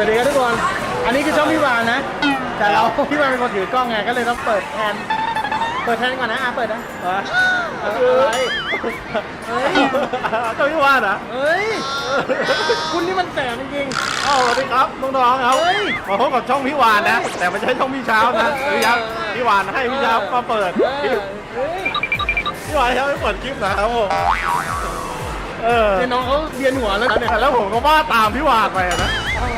สวัสดีครับทุกคน อันนี้คือช่องพี่วานนะ แต่เราพี่วานเป็นคนถือกล้องไงก็เลยต้องเปิดแทน เปิดแทนก่อนนะอะเปิดนะเอออะไรเฮ้ยก็พี่ว่านนะเฮ้ย คุณนี่มันแสบจริงอ้าวสวัสดีครับน้องๆครับเฮ้ยมาพบกับช่องพี่วานนะ แต่ไม่ใช่ช่องพี่เช้านะพี่ยับพี่วานให้พี่เช้ามาเปิดๆเอพี่อเฮ้ยพี่วานให้เปิดคลิปนะครับผมเออเนี่ยน้องเขาเรียนหัวแล้วเนี่ยแล้วผมก็ว่าตามพี่วานไปนะเอามามา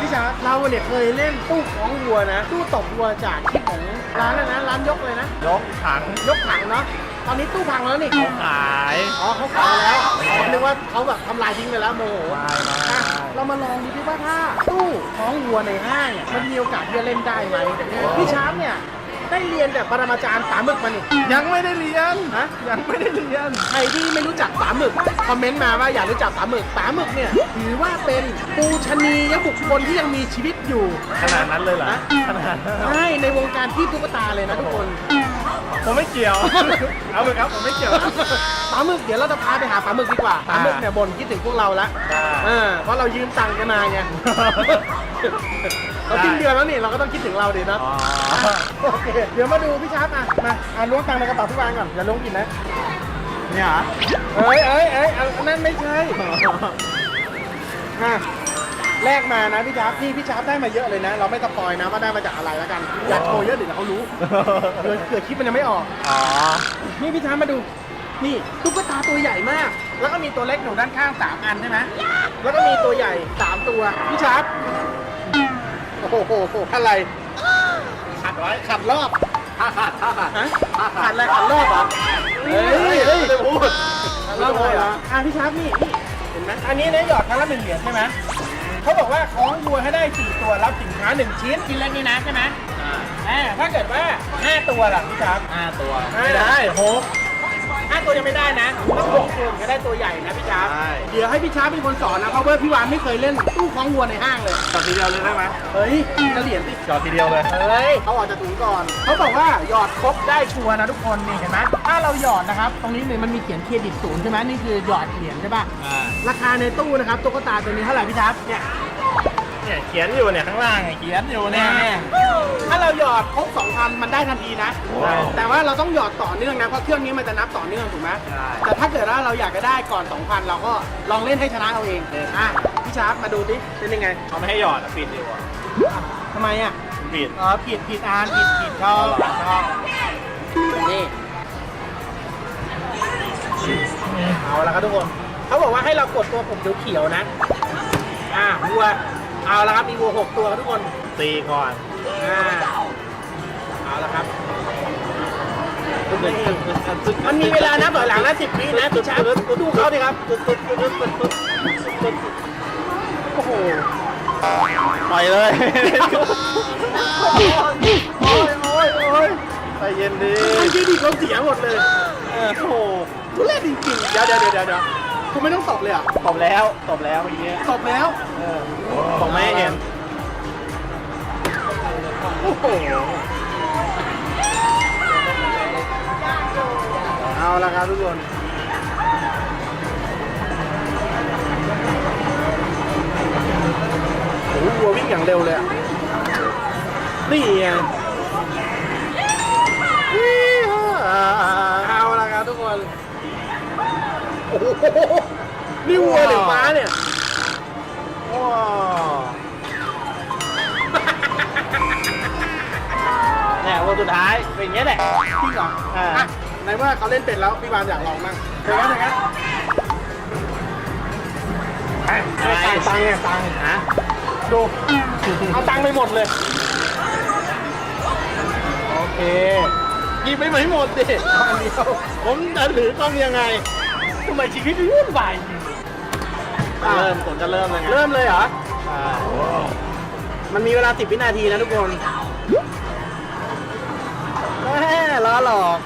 พี่ชาร์ตเราเนี่ยเคยเล่นตู้ของวัวนะ ตู้ตบวัวจากคลิปของร้านอะไรนะร้านยกเลยนะ ยกถังยกถังเนาะตอนนี้ตู้พังแล้วนี่ขายอ๋อเขาขายแล้วอ๋อนึกว่าเขาแบบทำลายทิ้งไปแล้วโมโหไม่ไม่อะเรามาลองดูดิว่าถ้าตู้ท้องวัวในห้างเนี่ยมันมีโอกาสที่จะเล่นได้ไหมพี่ชาร์ปเนี่ย ได้เรียนจากปรมาจารย์ปาหมึกมานี่ ยังไม่ได้เรียนฮะ ยังไม่ได้เรียน ใครที่ไม่รู้จักปาหมึก คอมเมนต์มาว่าอยากรู้จักปาหมึกปาหมึกเนี่ยถือว่าเป็นปูชนียบุคคลที่ยังมีชีวิตอยู่ขนาดนั้นเลยเหรอฮะขนาดนั้นเหรอใช่ในวงการที่ตุ๊กตาเลยนะทุกคน ผมไม่เกี่ยว เอาเลยครับผมไม่เกี่ยวนะปลาหมึกเดี๋ยวเราจะพาไปหาปลาหมึกดีกว่าปลาหมึกเนี่ยบ่นคิดถึงพวกเราละได้ เออเพราะเรายืมตังค์กันมาไง เราสิ้นเดือนแล้วนี่เราก็ต้องคิดถึงเราดินะอ๋อโอเคเดี๋ยวมาดูพี่ชาร์ปอะมาอ่าล้วงตังค์ในกระเป๋าพี่วานก่อนอย่าล้วงกินนะเนี่ยเหรอเอ้ยเอ้ยเอ้ยอันนั่นไม่ใช่อะแลกมานะพี่ชาร์ปพี่พี่ชาร์ปได้มาเยอะเลยนะ เราไม่สปอยนะว่าได้มาจากอะไรแล้วกันอยากโชว์เยอะเดี๋ยวเขารู้เดี๋ยวเกิดคลิปมันยังไม่ออก อ๋อ นี่พี่ช้างมาดู นี่ตุ๊กตาตัวใหญ่มาก แล้วก็มีตัวเล็กอยู่ด้านข้างสามอันใช่ไหมแล้วก็มีตัวใหญ่สามตัว พี่ชาร์ป โอ้โหอะไร ขัดไว้ขัดรอบถ้าขาดถ้าขาดฮะขัดอะไรขัดรอบเหรอเฮ้ยเฮ้ยไม่ได้พูดขัดรอบเลยเหรออะพี่ชาร์ปนี่นี่เห็นไหมอันนี้เนี่ยหยอดครั้งละหนึ่งเหรียญใช่ไหมเขาบอกว่าคล้องวัวให้ได้สี่ตัวรับสินค้าหนึ่งชิ้นชิ้นเล็กนี่นะใช่ไหมอ่าอ่าถ้าเกิดว่าห้าตัวล่ะพี่ชาร์ปห้าตัวไม่ได้หก ห้าตัวยังไม่ได้นะต้องหกตัวถึงจะได้ตัวใหญ่นะพี่ชาร์ปใช่ เดี๋ยวให้พี่ชาร์ปเป็นคนสอนนะเพราะว่าพี่วานไม่เคยเล่นตู้คล้องวัวในห้างเลยจอดทีเดียวเลยได้ไหมเฮ้ยกระเหรียญสิจอดทีเดียวเลย เฮ้ยเขาออกจากถุงก่อนเขาบอกว่าหยอดครบได้ชัวร์นะทุกคนนี่เห็นไหมถ้าเราหยอดนะครับ ตรงนี้เนี่ยมันมีเขียนเครดิตศูนย์ใช่ไหมนี่คือหยอดเหรียญใช่ป่ะ อ่า ราคาในตู้นะครับตุ๊กตาตัวนี้เท่าไหร่พี่ชาร์ปเนี่ย เนี่ยเขียนอยู่เนี่ยข้างล่างเนี่ยเขียนอยู่แน่เนี่ยถ้าเราหยอดครบ2,000 มันได้ทันทีนะได้แต่ว่าเราต้องหยอดต่อเนื่องนะ เพราะเครื่องนี้มันจะนับต่อเนื่องถูกไหมใช่ แต่ถ้าเกิดว่าเราอยากจะได้ก่อน 2,000 เราก็ลองเล่นให้ชนะเอาเองอะพี่ชาร์ปมาดูดิเป็นยังไงเขาไม่ให้หยอดอะปิดอยู่อะทำไมอะปิด อ๋อผิดผิดอ่านผิดผิดชอบชอบนี่เอาละครับทุกคน เขาบอกว่าให้เรากดตัวปุ่มเขียวๆนะ อะวัว เอาละครับมีวัวหกตัวครับทุกคนตีก่อนอ่าเอาละครับมันมีเวลานับถอยหลังนะสิบวินะพี่ชาร์ปดูเขาดิครับโอ้โหปล่อยเลย โอ้ยโอ้ยโอ้ยใจเย็นดีมันเครดิตเราเสียหมดเลยเออโอ้โหทุเรศจริงๆเดี๋ยวเดี๋ยวเดี๋ยวเดี๋ยว คุณไม่ต้องตบเลยเหรอะตบแล้วตบแล้วเมื่อกี้ตบแล้วเออผมไม่ให้เห็นโอ้โห เอาละครับทุกคน โอ้โหวัววิ่งอย่างเร็วเลยอะนี่ไงเอาละครับทุกคนโอ้โหนี่วัวหรือม้าเนี่ยว้าวเนี่ยวันสุดท้ายเป็นอย่างเงี้ยแหละ จริงเหรออ่า อะในเมื่อเขาเล่นเป็นแล้วพี่บานอยากลองมั่งเดี๋ยวนะเดี๋ยวนะตังค์ตังค์เนี่ยตังค์ฮะดูเอาตังค์ไปหมดเลย โอเคกินไปไหมหมดดิเอาอันเดียวผมจะถือกล้องยังไงทำไมชีวิตมันวุ่นวายจริงเริ่มผมจะเริ่มเลยไงเริ่มเลยเหรอ อ่ามันมีเวลา 10 วินาทีนะทุกคนแม่ล้อหลอก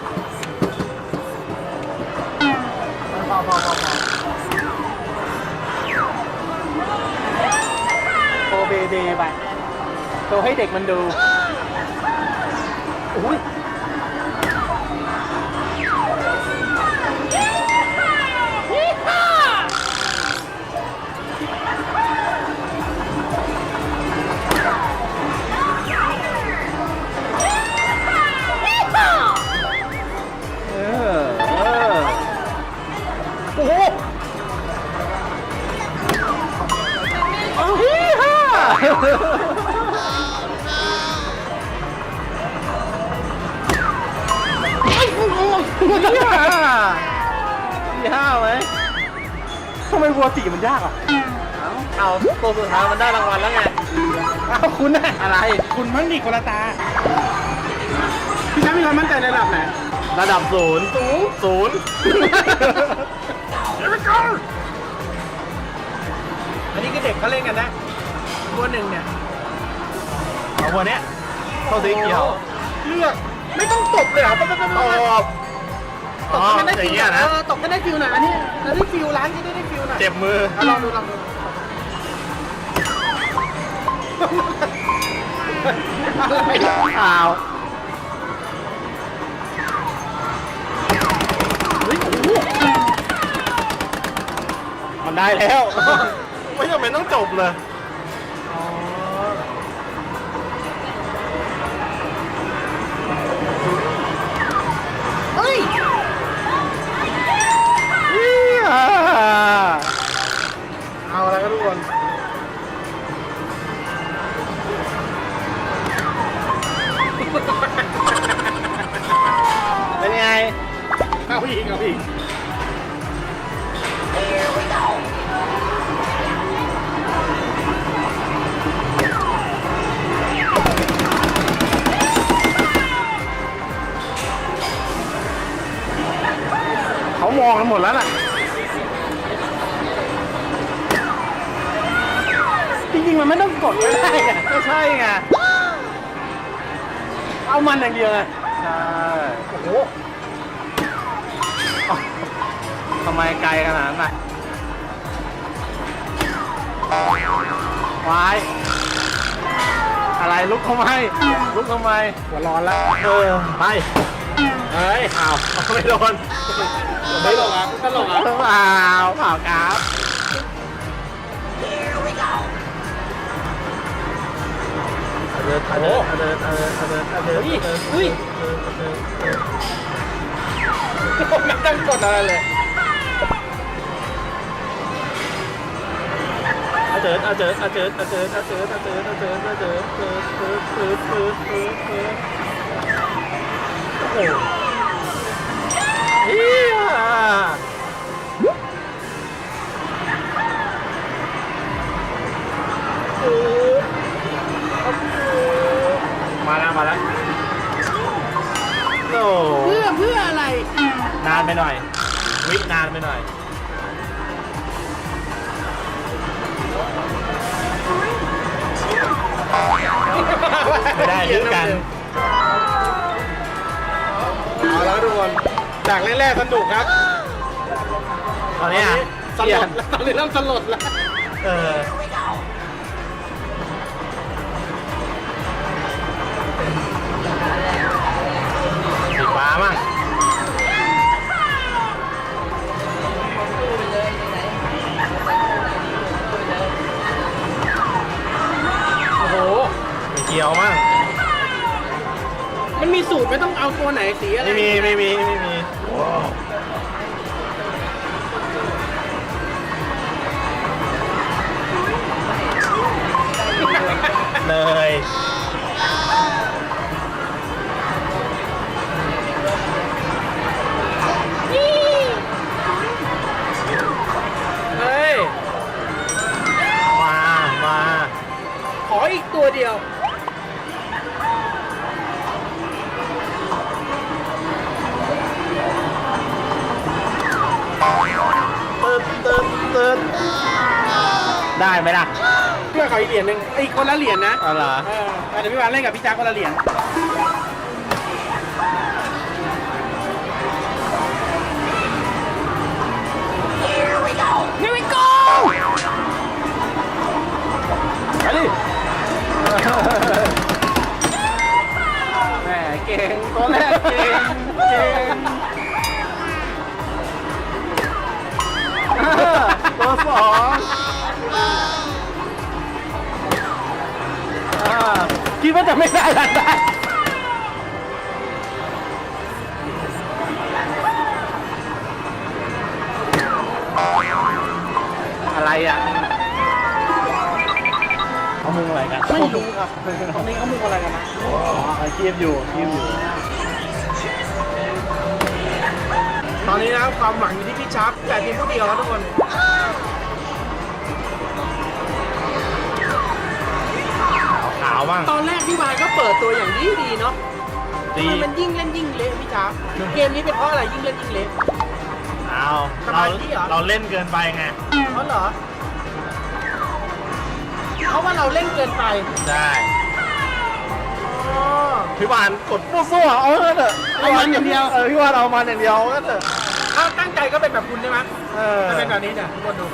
พอพอพอพอโชว์เบเดไปโชว์ให้เด็กมันดูอุ้ยยี่ ท้ายมันได้รางวัลแล้วไง อ้าวคุณน่ะอะไร คุณมั่งดิคนละตา พี่ช้างมีความมั่นใจในระดับไหนระดับศูนย์ศูนย์ศูนย์อันนี้คือเด็กเขาเล่นกันนะตัวหนึ่งเนี่ยเอาวันเนี้ยเข้าสีเขียวเลือก ไม่ต้องตบเลยเหรอตบตบตบตตบบตบให้มันได้อฟิย่างลเงี้ยนะ เออตบให้ได้ฟิลหน่อยอันนี้อันนี้ฟิลร้านที่ได้ได้ฟิลหน่อยเจ็บมือเอาลองดูลองดู อ้าวมันได้แล้ว ไม่จำเป็นต้องจบเลย หมดแล้วน่ะ จริงๆ มันไม่ต้องกดก็ได้อะก็ใช่ไง เอามันอย่างเดียวไงใช่โอ้โหทำไมไกลขนาดนั้นน่ะวายอะไรลุกทำไมลุกทำไมหัวร้อนแล้ว เออ ไป เฮ้ยอ้าวไม่โดนไม่หลอกอะตลกอะเปล่าเปล่าครับเดินเดินเดินเดินเดินเดินเฮ้ยไม่ต้องกดอะไรเลยอาเจิดอาเจิดอาเจิดอาเจิดอาเจิดอาเจิดอาเจิดอาเจิดเจิดเจิดเจิดเจิดเจิดเจิด โหเฮียมาแล้วมาแล้วโอ้เพื่อเพื่ออะไร นานไปหน่อย วินานไปหน่อยไม่ได้ยืดกัน จากแรกๆสนุกครับตอนเนี้ยสลดแล้วตอนนี้เริ่มสลดแล้วเออสีฟ้ามั่งโอ้โห สีเขียวมั่งมันมีสูตรไม่ต้องเอาตัวไหนสีอะไรไม่มีไม่มีไม่มี Nice. อขออีกเหรียญหนึ่งอีกคนละเหรียญนะเอาเหรอเออเดี๋ยวพี่วานเล่นกับพี่จ้าคนละเหรียญ Here we go ไปดิแหมเก่งตัวแรกเก่งเก่งตัวสอง คิดว่าจะไม่ได้แล้วได้อะไรอะเขามุงอะไรกันไม่รู้ครับตรงนี้เขามุกอะไรกันนะอ๋อคีบอยู่คีบอยู่อนนี้นะความหวังอยู่ที่พี่ชับแต่เพียงผู้เดียวครับทุกคนาวบ้าง ตอนแรกพี่วายก็เปิดตัวอย่างดีดีๆเนาะดี ทำไมมันยิ่งเล่นยิ่งเละพี่ชับเกมนี้เป็นเพราะอะไรยิ่งเล่นยิ่งเละ เอาสเรามาธิเหรอ เราเล่นเกินไปไง เพราะเหรอ เพราะว่าเราเล่นเกินไปใช่อ๋อพี่วานกดมั่วซั่วเอาเถอะเอามันอย่างเดียว เออพี่วานเอามันอย่างเดียวก็เถอะถ้าตั้งใจก็เป็นแบบคุณใช่ไหมเออจะเป็นแบบนี้จ้ะทุกคนดู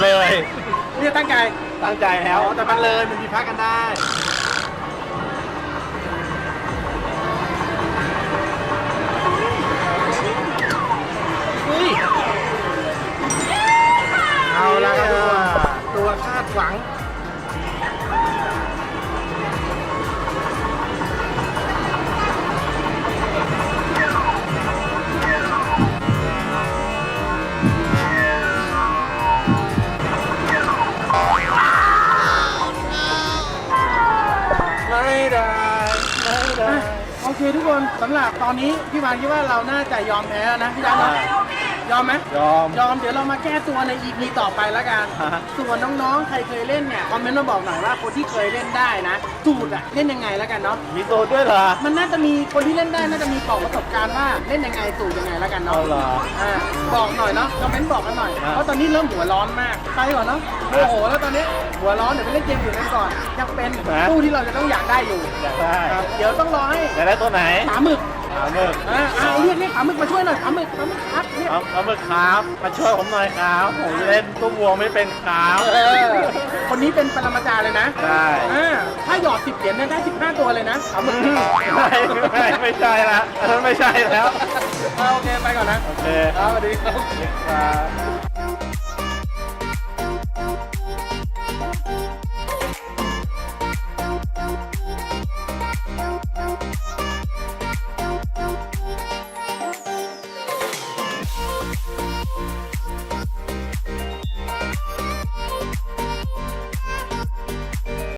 เลย เนี่ยตั้งใจ ตั้งใจแล้วอ๋อแต่มันเลยมันมีพักกันได้เฮ้ยเอาละครับตัวคาดหวัง โอเคทุกคนสำหรับตอนนี้พี่วานคิดว่าเราน่าจะยอมแพ้แล้วนะพี่ดาวเนาะ ยอมไหมยอม ยอมเดี๋ยวเรามาแก้ตัวใน EP ต่อไปแล้วกัน ฮะ ส่วนน้องๆ ใครเคยเล่นเนี่ยคอมเมนต์มาบอกหน่อยว่าคนที่เคยเล่นได้นะสูตรอะเล่นยังไงแล้วกันเนาะ มีโซดด้วยเหรอ มันน่าจะมีคนที่เล่นได้น่าจะมีบอกประสบการณ์ว่าเล่นยังไงสูตรยังไงแล้วกันเนาะเอาเหรออ่าบอกหน่อยเนาะคอมเมนต์บอกกันหน่อย อะเพราะตอนนี้เริ่มหัวร้อนมาก ไปก่อนเนาะโอ้โหแล้วตอนนี้หัวร้อนเดี๋ยวไปเล่นเกมอื่นกันก่อนยังเป็นตู้ที่เราจะต้องอยากได้อยู่อยากได้ครับเดี๋ยวต้องรอให้อยากได้ตัวไหนขาหมึก ขาหมึกอ่าอ่าเรียกเรียกขาหมึกมาช่วยหน่อยขาหมึกขาหมึกครับเรียก เอาเอาหมึกครับมาช่วยผมหน่อยครับผมเล่นตู้วัวไม่เป็นครับเออคนนี้เป็นปรมาจารย์เลยนะใช่อ่าถ้าหยอดสิบเหรียญเนี่ยได้สิบห้าตัวเลยนะขาหมึกไม่ไม่ไม่ใช่ละอันนั้นไม่ใช่แล้ว เอาโอเค ไปก่อนนะโอเค ครับสวัสดีครับ ครับ